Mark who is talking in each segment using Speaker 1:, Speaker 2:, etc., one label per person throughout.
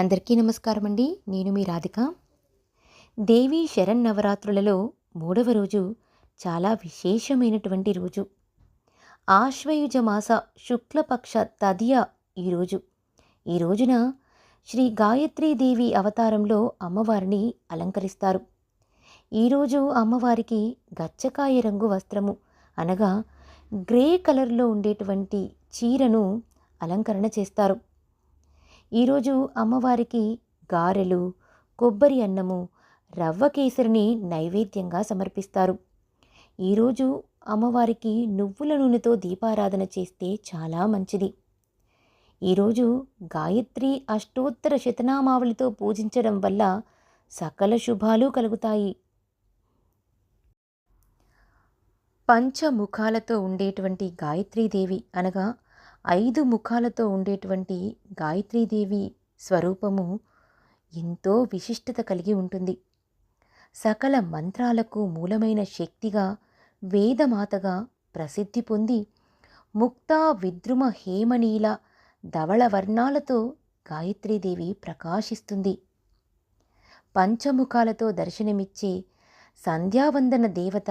Speaker 1: అందరికీ నమస్కారం అండి నేను మీ రాధిక. దేవీ శరన్నవరాత్రులలో మూడవ రోజు చాలా విశేషమైనటువంటి రోజు. ఆశ్వయుజ మాస శుక్లపక్ష తదియ ఈరోజు ఈ రోజున శ్రీ గాయత్రీదేవి అవతారంలో అమ్మవారిని అలంకరిస్తారు. ఈరోజు అమ్మవారికి గచ్చకాయ రంగు వస్త్రము అనగా గ్రే కలర్లో ఉండేటువంటి చీరను అలంకరణ చేస్తారు. ఈరోజు అమ్మవారికి గారెలు కొబ్బరి అన్నము రవ్వ కేసరిని నైవేద్యంగా సమర్పిస్తారు. ఈరోజు అమ్మవారికి నువ్వుల నూనెతో దీపారాధన చేస్తే చాలా మంచిది. ఈరోజు గాయత్రి అష్టోత్తర శతనామావళితో పూజించడం వల్ల సకల శుభాలు కలుగుతాయి. పంచముఖాలతో ఉండేటువంటి గాయత్రీదేవి అనగా ఐదు ముఖాలతో ఉండేటువంటి గాయత్రీదేవి స్వరూపము ఎంతో విశిష్టత కలిగి ఉంటుంది. సకల మంత్రాలకు మూలమైన శక్తిగా వేదమాతగా ప్రసిద్ధి పొంది ముక్తా విద్రుమ హేమనీల ధవళ వర్ణాలతో గాయత్రీదేవి ప్రకాశిస్తుంది. పంచముఖాలతో దర్శనమిచ్చే సంధ్యావందన దేవత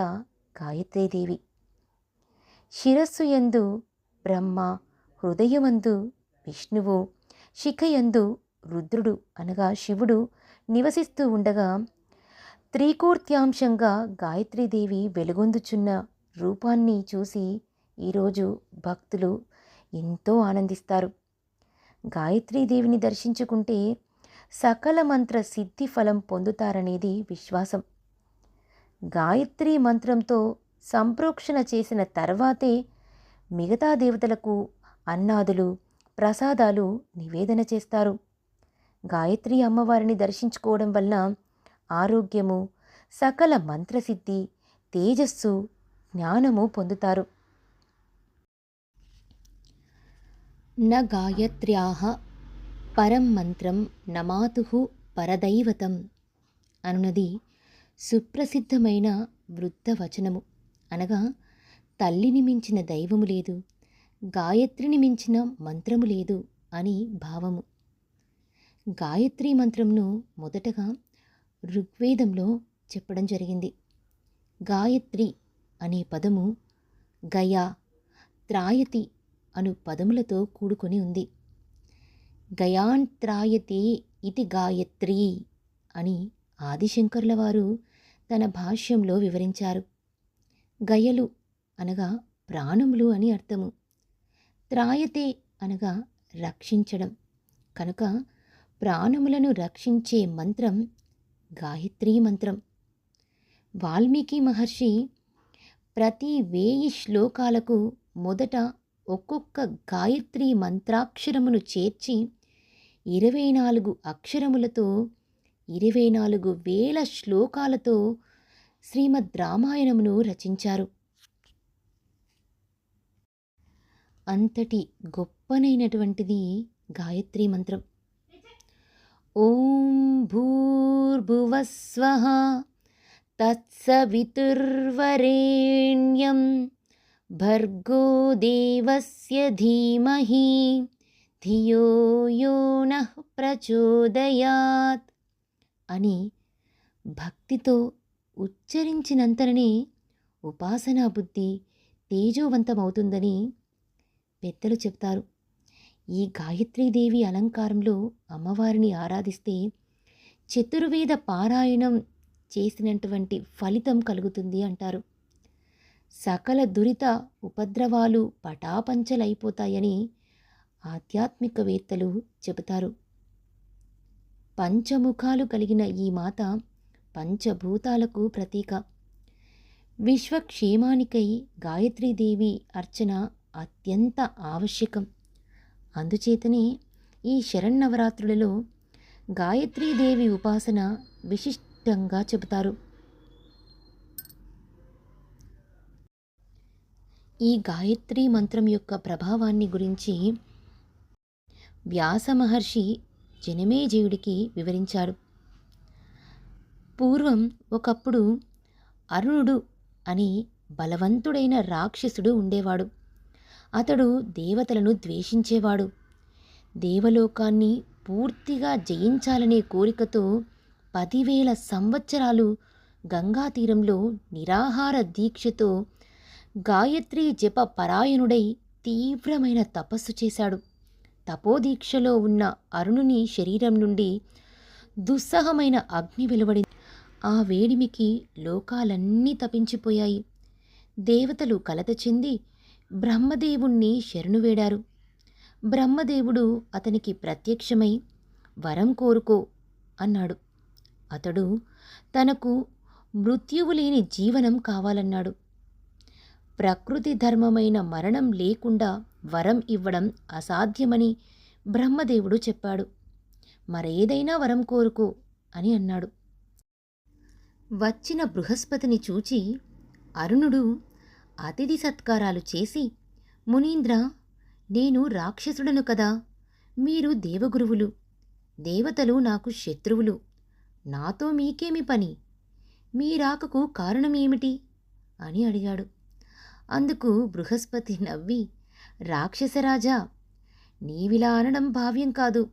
Speaker 1: గాయత్రీదేవి. శిరస్సు యందు బ్రహ్మ హృదయమందు విష్ణువు శిఖయందు రుద్రుడు అనగా శివుడు నివసిస్తూ ఉండగా త్రికూర్త్యాంశంగా గాయత్రీదేవి వెలుగొందుచున్న రూపాన్ని చూసి ఈరోజు భక్తులు ఎంతో ఆనందిస్తారు. గాయత్రీదేవిని దర్శించుకుంటే సకల మంత్ర సిద్ధి ఫలం పొందుతారనేది విశ్వాసం. గాయత్రి మంత్రంతో సంప్రోక్షణ చేసిన తర్వాతే మిగతా దేవతలకు అన్నాదులు ప్రసాదాలు నివేదన చేస్తారు. గాయత్రి అమ్మవారిని దర్శించుకోవడం వల్ల ఆరోగ్యము సకల మంత్రసిద్ధి తేజస్సు జ్ఞానము పొందుతారు. న గాయత్ర్యాహ పరం మంత్రం నమాతు పరదైవతం అనునది సుప్రసిద్ధమైన వృద్ధ వచనము అనగా తల్లిని మించిన దైవము లేదు. గాయత్రిని మించిన మంత్రము లేదు అని భావము. గాయత్రి మంత్రంను మొదటగా ఋగ్వేదంలో చెప్పడం జరిగింది. గాయత్రి అనే పదము గయా త్రాయతి అను పదములతో కూడుకొని ఉంది. గయాంత్రాయతే ఇది గాయత్రి అని ఆదిశంకర్ల వారు తన భాష్యంలో వివరించారు. గయలు అనగా ప్రాణములు అని అర్థము. త్రాయతే అనగా రక్షించడం. కనుక ప్రాణములను రక్షించే మంత్రం గాయత్రీ మంత్రం. వాల్మీకి మహర్షి ప్రతి వేయి శ్లోకాలకు మొదట ఒక్కొక్క గాయత్రి మంత్రాక్షరమును చేర్చి ఇరవై నాలుగు అక్షరములతో ఇరవై నాలుగు వేల శ్లోకాలతో శ్రీమద్ రామాయణమును రచించారు. అంతటి గొప్పనైనటువంటిది గాయత్రి మంత్రం. ఓం భూర్భువస్వ తత్సవితుర్వరేణ్యం భర్గో దేవస్య ధీమహి ధియో యో నః ప్రచోదయాత్ అని భక్తితో ఉచ్చరించినంతనే ఉపాసనా బుద్ధి తేజోవంతమవుతుందని పెద్దలు చెప్తారు. ఈ గాయత్రీదేవి అలంకారంలో అమ్మవారిని ఆరాధిస్తే చతుర్వేద పారాయణం చేసినటువంటి ఫలితం కలుగుతుంది అంటారు. సకల దురిత ఉపద్రవాలు పటాపంచలైపోతాయని ఆధ్యాత్మికవేత్తలు చెబుతారు. పంచముఖాలు కలిగిన ఈ మాత పంచభూతాలకు ప్రతీక. విశ్వక్షేమానికై గాయత్రీదేవి అర్చన అత్యంత ఆవశ్యకం. అందుచేతనే ఈ శరన్నవరాత్రులలో గాయత్రీదేవి ఉపాసన విశిష్టంగా చెబుతారు. ఈ గాయత్రి మంత్రం యొక్క ప్రభావాన్ని గురించి వ్యాస మహర్షి జనమేజయుడికి వివరించాడు. పూర్వం ఒకప్పుడు అరుణుడు అని బలవంతుడైన రాక్షసుడు ఉండేవాడు. అతడు దేవతలను ద్వేషించేవాడు. దేవలోకాన్ని పూర్తిగా జయించాలనే కోరికతో పదివేల సంవత్సరాలు గంగా తీరంలో నిరాహార దీక్షతో గాయత్రి జప పరాయణుడై తీవ్రమైన తపస్సు చేశాడు. తపోదీక్షలో ఉన్న అరుణుని శరీరం నుండి దుస్సహమైన అగ్ని వెలువడింది. ఆ వేడిమికి లోకాలన్నీ తపించిపోయాయి. దేవతలు కలత చెంది బ్రహ్మదేవుణ్ణి శరణు వేడారు. బ్రహ్మదేవుడు అతనికి ప్రత్యక్షమై వరం కోరుకో అన్నాడు. అతడు తనకు మృత్యువు లేని జీవనం కావాలన్నాడు. ప్రకృతి ధర్మమైన మరణం లేకుండా వరం ఇవ్వడం అసాధ్యమని బ్రహ్మదేవుడు చెప్పాడు. మరేదైనా వరం కోరుకో అని అన్నాడు. వచ్చిన బృహస్పతిని చూచి అరుణుడు అతిథి సత్కారాలు చేసి మునీంద్ర నేను రాక్షసుడను కదా. మీరు దేవగురువులు. దేవతలు నాకు శత్రువులు. నాతో మీకేమి పని? మీ రాకకు కారణమేమిటి అని అడిగాడు. అందుకు బృహస్పతి నవ్వి రాక్షసరాజా నీవిలా అనడం భావ్యం కాదు.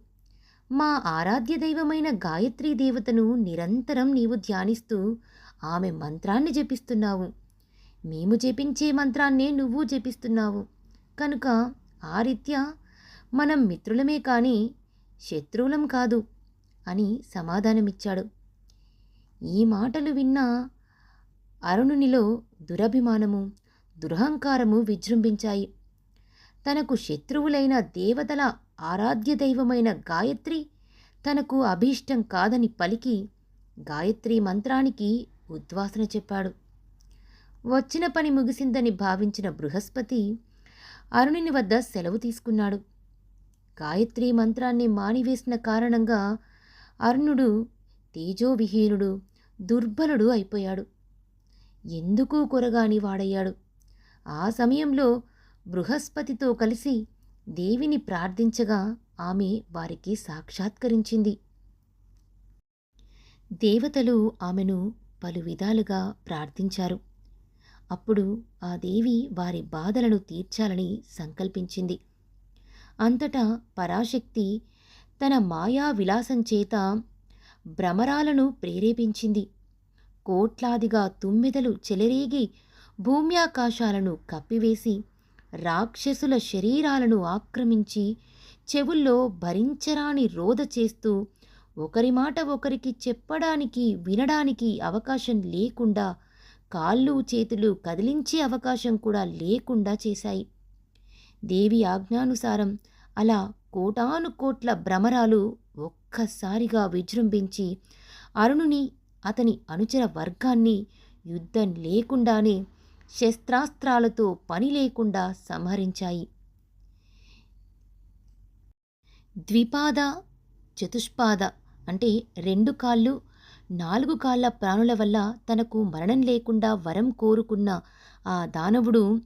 Speaker 1: మా ఆరాధ్య దైవమైన గాయత్రీ దేవతను నిరంతరం నీవు ధ్యానిస్తూ ఆమె మంత్రాన్ని జపిస్తున్నావు. మేము జపించే మంత్రాన్నే నువ్వు జపిస్తున్నావు. కనుక ఆ రీత్యా మనం మిత్రులమే కానీ శత్రువులం కాదు అని సమాధానమిచ్చాడు. ఈ మాటలు విన్న అరుణునిలో దురభిమానము దురహంకారము విజృంభించాయి. తనకు శత్రువులైన దేవతల ఆరాధ్య దైవమైన గాయత్రి తనకు అభీష్టం కాదని పలికి గాయత్రి మంత్రానికి ఉద్వాసన చెప్పాడు. వచ్చిన పని ముగిసిందని భావించిన బృహస్పతి అరుణుని వద్ద సెలవు తీసుకున్నాడు. గాయత్రి మంత్రాన్ని మానివేసిన కారణంగా అరుణుడు తేజోవిహీనుడు దుర్బలుడు అయిపోయాడు. ఎందుకు కొరగాని వాడయ్యాడు. ఆ సమయంలో బృహస్పతితో కలిసి దేవిని ప్రార్థించగా ఆమె వారికి సాక్షాత్కరించింది. దేవతలు ఆమెను పలు విధాలుగా ప్రార్థించారు. అప్పుడు ఆ దేవి వారి బాధలను తీర్చాలని సంకల్పించింది. అంతటా పరాశక్తి తన మాయా విలాసం చేత భ్రమరాలను ప్రేరేపించింది. కోట్లాదిగా తుమ్మెదలు చెలరేగి భూమ్యాకాశాలను కప్పివేసి రాక్షసుల శరీరాలను ఆక్రమించి చెవుల్లో భరించరాని రోధ చేస్తూ ఒకరి మాట ఒకరికి చెప్పడానికి వినడానికి అవకాశం లేకుండా కాళ్ళు చేతులు కదిలించే అవకాశం కూడా లేకుండా చేశాయి. దేవి ఆజ్ఞానుసారం అలా కోటాను కోట్ల భ్రమరాలు ఒక్కసారిగా విజృంభించి అరుణుని అతని అనుచర వర్గాన్ని యుద్ధం లేకుండానే శస్త్రాస్త్రాలతో పని లేకుండా సంహరించాయి. ద్విపాద చతుష్పాద అంటే రెండు కాళ్ళు నాలుగు కాళ్ళ ప్రాణుల వల్ల తనకు మరణం లేకుండా వరం కోరుకున్న ఆ దానవుడు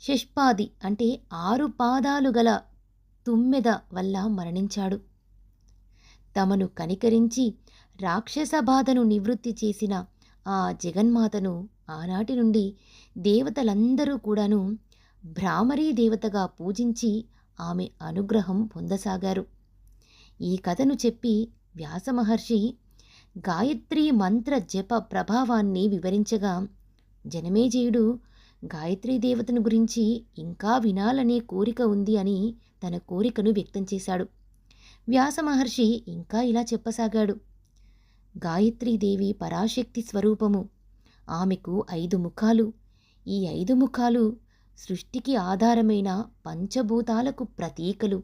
Speaker 1: షష్పాది అంటే ఆరు పాదాలు గల తుమ్మెద వల్ల మరణించాడు. తమను కనికరించి రాక్షస బాధను నివృత్తి చేసిన ఆ జగన్మాతను ఆనాటి నుండి దేవతలందరూ కూడాను భ్రామరీ దేవతగా పూజించి ఆమె అనుగ్రహం పొందసాగారు. ఈ కథను చెప్పి వ్యాసమహర్షి గాయత్రి మంత్ర జప ప్రభావాన్ని వివరించగా జనమేజయుడు గాయత్రీ దేవతను గురించి ఇంకా వినాలనే కోరిక ఉంది అని తన కోరికను వ్యక్తం చేశాడు. వ్యాసమహర్షి ఇంకా ఇలా చెప్పసాగాడు. గాయత్రీదేవి పరాశక్తి స్వరూపము. ఆమెకు ఐదు ముఖాలు. ఈ ఐదు ముఖాలు సృష్టికి ఆధారమైన పంచభూతాలకు ప్రతీకలు.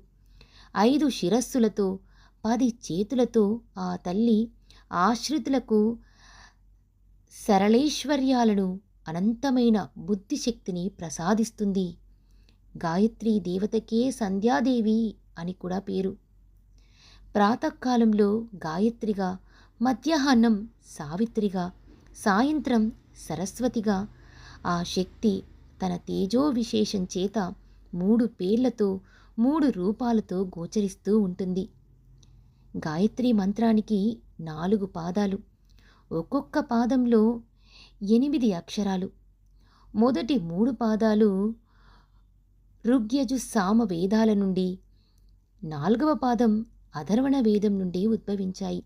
Speaker 1: ఐదు శిరస్సులతో పది చేతులతో ఆ తల్లి ఆశ్రితులకు సరళైశ్వర్యాలను అనంతమైన బుద్ధిశక్తిని ప్రసాదిస్తుంది. గాయత్రి దేవతకే సంధ్యాదేవి అని కూడా పేరు. ప్రాతకాలంలో గాయత్రిగా మధ్యాహ్నం సావిత్రిగా సాయంత్రం సరస్వతిగా ఆ శక్తి తన తేజో విశేషం చేత మూడు పేర్లతో మూడు రూపాలతో గోచరిస్తూ ఉంటుంది. గాయత్రి మంత్రానికి నాలుగు పాదాలు. ఒక్కొక్క పాదంలో ఎనిమిది అక్షరాలు. మొదటి మూడు పాదాలు ఋగ్యజు సామ వేదాల నుండి నాలుగవ పాదం అధర్వణ వేదం నుండి ఉద్భవించాయి.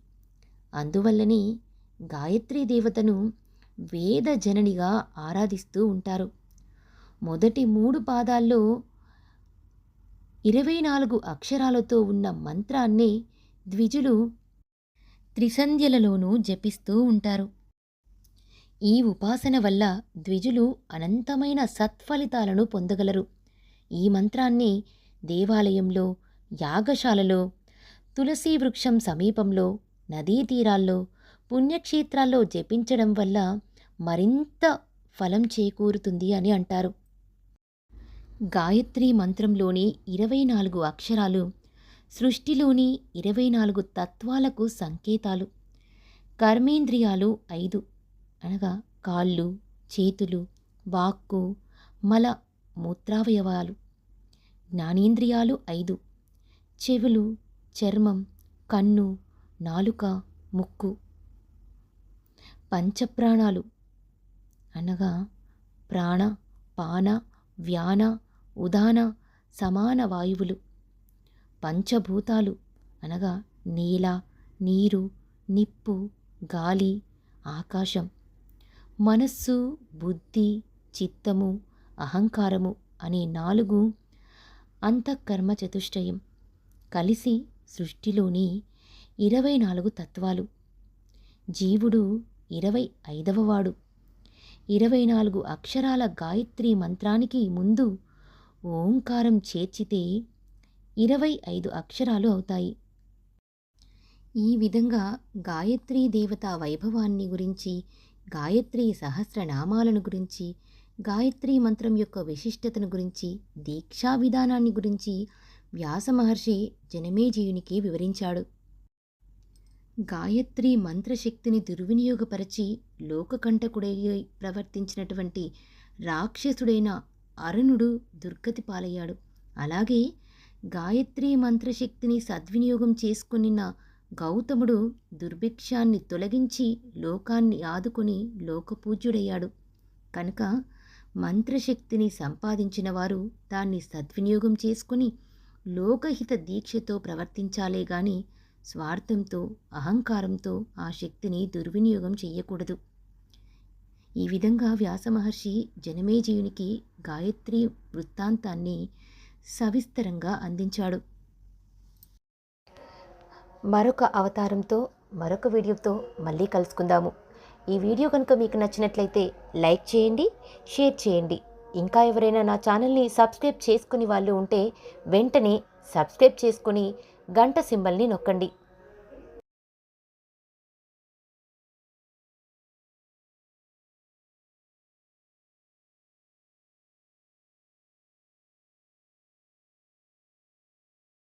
Speaker 1: అందువల్లనే గాయత్రీ దేవతను వేద జననిగా ఆరాధిస్తూ ఉంటారు. మొదటి మూడు పాదాల్లో ఇరవై నాలుగు అక్షరాలతో ఉన్న మంత్రాన్ని ద్విజులు త్రిసంధ్యలలోనూ జపిస్తూ ఉంటారు. ఈ ఉపాసన వల్ల ద్విజులు అనంతమైన సత్ఫలితాలను పొందగలరు. ఈ మంత్రాన్ని దేవాలయంలో యాగశాలలో తులసీ వృక్షం సమీపంలో నదీ తీరాల్లో పుణ్యక్షేత్రాల్లో జపించడం వల్ల మరింత ఫలం చేకూరుతుంది అని అంటారు. గాయత్రి మంత్రంలోని ఇరవై నాలుగు అక్షరాలు సృష్టిలోని ఇరవై నాలుగు తత్వాలకు సంకేతాలు. కర్మేంద్రియాలు ఐదు. అనగా కాళ్ళు చేతులు వాక్కు మల మూత్రావయవాలు. జ్ఞానేంద్రియాలు ఐదు. చెవులు చర్మం కన్ను నాలుక ముక్కు. పంచప్రాణాలు. అనగా ప్రాణ పాన వ్యాన ఉదాన సమాన వాయువులు. పంచభూతాలు అనగా నేల నీరు నిప్పు గాలి ఆకాశం. మనస్సు బుద్ధి చిత్తము అహంకారము అనే నాలుగు అంతఃకర్మ చతుష్టయం కలిసి సృష్టిలోని ఇరవై నాలుగు తత్వాలు. జీవుడు ఇరవై ఐదవవాడు ఇరవై నాలుగు అక్షరాల గాయత్రి మంత్రానికి ముందు ఓంకారం చేర్చితే ఇరవై ఐదు అక్షరాలు అవుతాయి. ఈ విధంగా గాయత్రీ దేవత వైభవాన్ని గురించి గాయత్రీ సహస్రనామాలను గురించి గాయత్రీ మంత్రం యొక్క విశిష్టతను గురించి దీక్షా విధానాన్ని గురించి వ్యాస మహర్షి జనమేజయునికి వివరించాడు. గాయత్రి మంత్రశక్తిని దుర్వినియోగపరచి లోకకంటకుడై ప్రవర్తించినటువంటి రాక్షసుడైన అరుణుడు దుర్గతి పాలయ్యాడు అలాగే గాయత్రి మంత్రశక్తిని సద్వినియోగం చేసుకునిన గౌతముడు దుర్భిక్షాన్ని తొలగించి లోకాన్ని ఆదుకొని లోకపూజ్యుడయ్యాడు. కనుక మంత్రశక్తిని సంపాదించిన వారు దాన్ని సద్వినియోగం చేసుకుని లోకహిత దీక్షతో ప్రవర్తించాలే గాని స్వార్థంతో అహంకారంతో ఆ శక్తిని దుర్వినియోగం చేయకూడదు ఈ విధంగా వ్యాసమహర్షి జనమేజయునికి గాయత్రి వృత్తాంతాన్ని సవిస్తరంగా అందించాడు. మరొక అవతారంతో మరొక వీడియోతో మళ్ళీ కలుసుకుందాము. ఈ వీడియో కనుక మీకు నచ్చినట్లయితే లైక్ చేయండి షేర్ చేయండి. ఇంకా ఎవరైనా నా ఛానల్ని సబ్స్క్రైబ్ చేసుకుని వాళ్ళు ఉంటే వెంటనే సబ్స్క్రైబ్ చేసుకుని గంట సింబల్ని నొక్కండి.